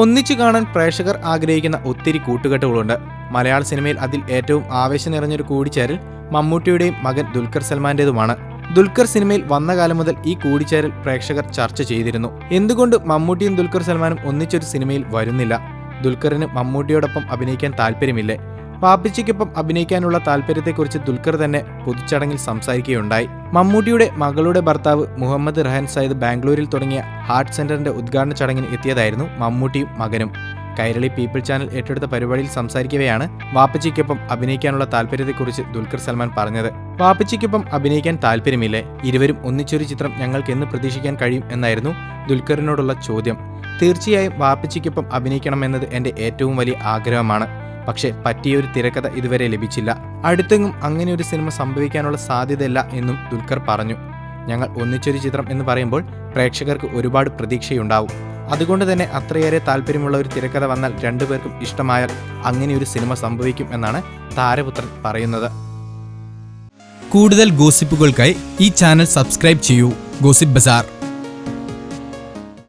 ഒന്നിച്ചു കാണാൻ പ്രേക്ഷകർ ആഗ്രഹിക്കുന്ന ഒത്തിരി കൂട്ടുകെട്ടുകളുണ്ട്. മലയാള സിനിമയിൽ അതിൽ ഏറ്റവും ആവേശം നിറഞ്ഞൊരു കൂടിച്ചേരൽ മമ്മൂട്ടിയുടെയും മകൻ ദുൽഖർ സൽമാന്റേതുമാണ്. ദുൽഖർ സിനിമയിൽ വന്ന കാലം മുതൽ ഈ കൂടിച്ചേരൽ പ്രേക്ഷകർ ചർച്ച ചെയ്തിരുന്നു. എന്തുകൊണ്ട് മമ്മൂട്ടിയും ദുൽഖർ സൽമാനും ഒന്നിച്ചൊരു സിനിമയിൽ വരുന്നില്ല? ദുൽഖറിന് മമ്മൂട്ടിയോടൊപ്പം അഭിനയിക്കാൻ താല്പര്യമില്ലേ പാപ്പിച്ചിക്കൊപ്പം അഭിനയിക്കാനുള്ള താല്പര്യത്തെക്കുറിച്ച് ദുൽഖർ തന്നെ പൊതുച്ചടങ്ങിൽ സംസാരിക്കുകയുണ്ടായി. മമ്മൂട്ടിയുടെ മകളുടെ ഭർത്താവ് മുഹമ്മദ് റഹൻ സയ്യിദ് ബാംഗ്ലൂരിൽ തുടങ്ങിയ ഹാർട്ട് സെന്ററിന്റെ ഉദ്ഘാടന ചടങ്ങിന് എത്തിയതായിരുന്നു മമ്മൂട്ടിയും മകനും. കൈരളി പീപ്പിൾ ചാനൽ ഏറ്റെടുത്ത പരിപാടിയിൽ സംസാരിക്കവെയാണ് വാപ്പച്ചിക്കൊപ്പം അഭിനയിക്കാനുള്ള താല്പര്യത്തെക്കുറിച്ച് ദുൽഖർ സൽമാൻ പറഞ്ഞത്. വാപ്പച്ചിക്കൊപ്പം അഭിനയിക്കാൻ താല്പര്യമില്ലേ? ഇരുവരും ഒന്നിച്ചൊരു ചിത്രം ഞങ്ങൾക്ക് എന്ന് പ്രതീക്ഷിക്കാൻ കഴിയും എന്നായിരുന്നു ദുൽഖറിനോടുള്ള ചോദ്യം. തീർച്ചയായും വാപ്പച്ചിക്കൊപ്പം അഭിനയിക്കണമെന്നത് എന്റെ ഏറ്റവും വലിയ ആഗ്രഹമാണ്. പക്ഷേ പറ്റിയൊരു തിരക്കഥ ഇതുവരെ ലഭിച്ചില്ല. അടുത്തെങ്ങും അങ്ങനെ ഒരു സിനിമ സംഭവിക്കാനുള്ള സാധ്യതയില്ല എന്നും ദുൽഖർ പറഞ്ഞു. ഞങ്ങൾ ഒന്നിച്ചൊരു ചിത്രം എന്ന് പറയുമ്പോൾ പ്രേക്ഷകർക്ക് ഒരുപാട് പ്രതീക്ഷയുണ്ടാവും. അതുകൊണ്ട് തന്നെ അത്രയേറെ താല്പര്യമുള്ള ഒരു തിരക്കഥ വന്നാൽ രണ്ടുപേർക്കും ഇഷ്ടമായാൽ അങ്ങനെ ഒരു സിനിമ സംഭവിക്കും എന്നാണ് താരപുത്രൻ പറയുന്നത്. കൂടുതൽ ഗോസിപ്പുകൾക്കായി ഈ ചാനൽ സബ്സ്ക്രൈബ് ചെയ്യൂ. ഗോസിപ്പ് ബസാർ.